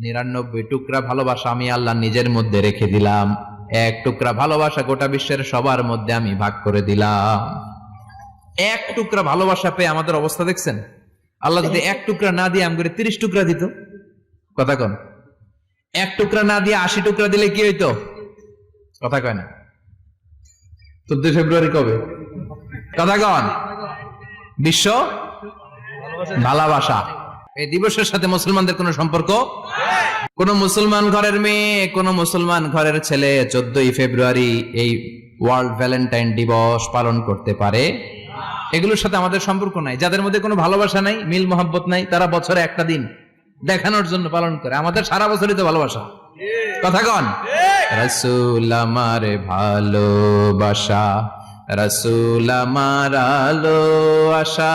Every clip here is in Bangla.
নিরানব্বই টুকরা ভালোবাসা আমি আল্লাহ নিজের মধ্যে রেখে দিলাম। এক টুকরা ভালোবাসা গোটা বিশ্বের সবার মধ্যে আমি ভাগ করে দিলাম। এক টুকরা ভালোবাসা পেয়ে আমাদের অবস্থা দেখছেন? আল্লাহ যদি এক টুকরা না দিয়ে আমগরে তিরিশ টুকরা দিত। কথা কন। এক টুকরা না দিয়ে আশি টুকরা দিলে কি হইতো? কথা কয় না। চোদ্দই ফেব্রুয়ারি কবে? কথা কন। বিশ্ব ভালোবাসা। এই দিবসের সাথে মুসলমানদের কোনো সম্পর্ক কোন মুসলমান ঘরের মেয়ে, কোন মুসলমান ঘরের ছেলে চোদ্দই ফেব্রুয়ারি এই ওয়ার্ল্ড ভ্যালেন্টাইন দিবস পালন করতে পারে। এগুলোর সাথে আমাদের সম্পর্ক নাই। যাদের মধ্যে কোনো ভালোবাসা নাই, মিল মোহাব্বত নাই, তারা বছরে একটা দিন দেখানোর জন্য পালন করে। আমাদের সারা বছরই তো ভালোবাসা। কথা কন? রসুল আমার ভালোবাসা, রসুল আমার আলো আশা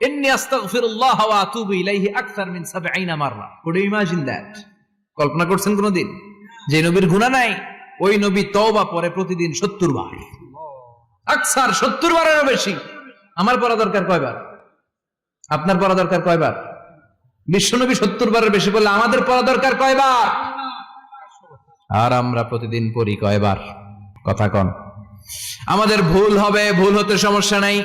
ইন্নী আস্তাগফিরুল্লাহ ওয়া আতুবু ইলাইহি আকসার মিন 70 মাররা। কুড ইমাজিন দ্যাট কল্পনা করছেন যে নবীর গুনাহ নাই, ওই নবী তওবা পরে প্রতিদিন 70 বার। আকসার 70 বারেরও বেশি। আমার পড়া দরকার কয়বার? আপনার পড়া দরকার কয়বার? বিশ্বনবী 70 বারের বেশি বললে আমাদের পড়া দরকার কয়বার? আর আমরা প্রতিদিন পড়ি কয়বার? কথা কন। আমাদের ভুল হবে, ভুল হতে সমস্যা নাই।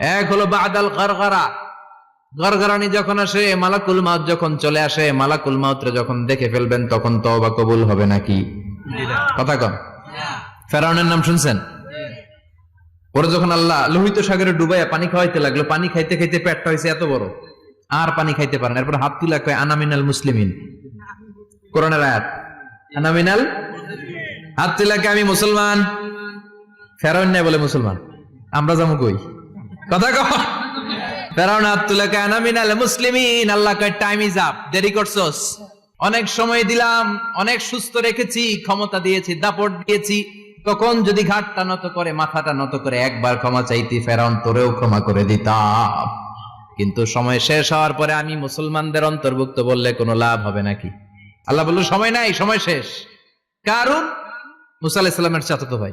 এক হলো বাদাল গরগরা গরগরানি যখন আসে, মালাকুল মাউত যখন চলে আসে, মালাকুল মাউতরে যখন দেখে ফেলবেন, তখন তবা কবুল হবে নাকি? কথা কম ফেরাউনের নাম শুনছেন? ওরা যখন আল্লাহ লোহিত সাগরে ডুবাইয়া পানি খাওয়াইতে লাগল, পানি খাইতে খাইতে পেটটা হয়েছে এত বড়। আর পানি খাইতে পারেন এরপর হাত তুলা কয় আনামিনাল মুসলিমিন। কোরআনের আয়াত আনামিনাল হাত তুলাকে আমি মুসলমান। ফেরাউন নাই বলে মুসলমান। আমরা যাব কই? কথা কহ মুসলিমিন? আল্লাহ কয় দেরি করছস। অনেক সময় দিলাম, অনেক সুস্থ রেখেছি, ক্ষমতা দিয়েছি, দাপট দিয়েছি। তখন যদি ঘাটটা নত করে, মাথাটা নত করে, একবার ক্ষমা চাইতি, ফেরাউন তোরেও ক্ষমা করে দিতাম। কিন্তু সময় শেষ হওয়ার পরে আমি মুসলমানদের অন্তর্ভুক্ত বললে কোনো লাভ হবে নাকি? আল্লাহ বলল, সময় নাই, সময় শেষ। কারণ মুসা আলাহিসাল্লামের চাচাতো ভাই।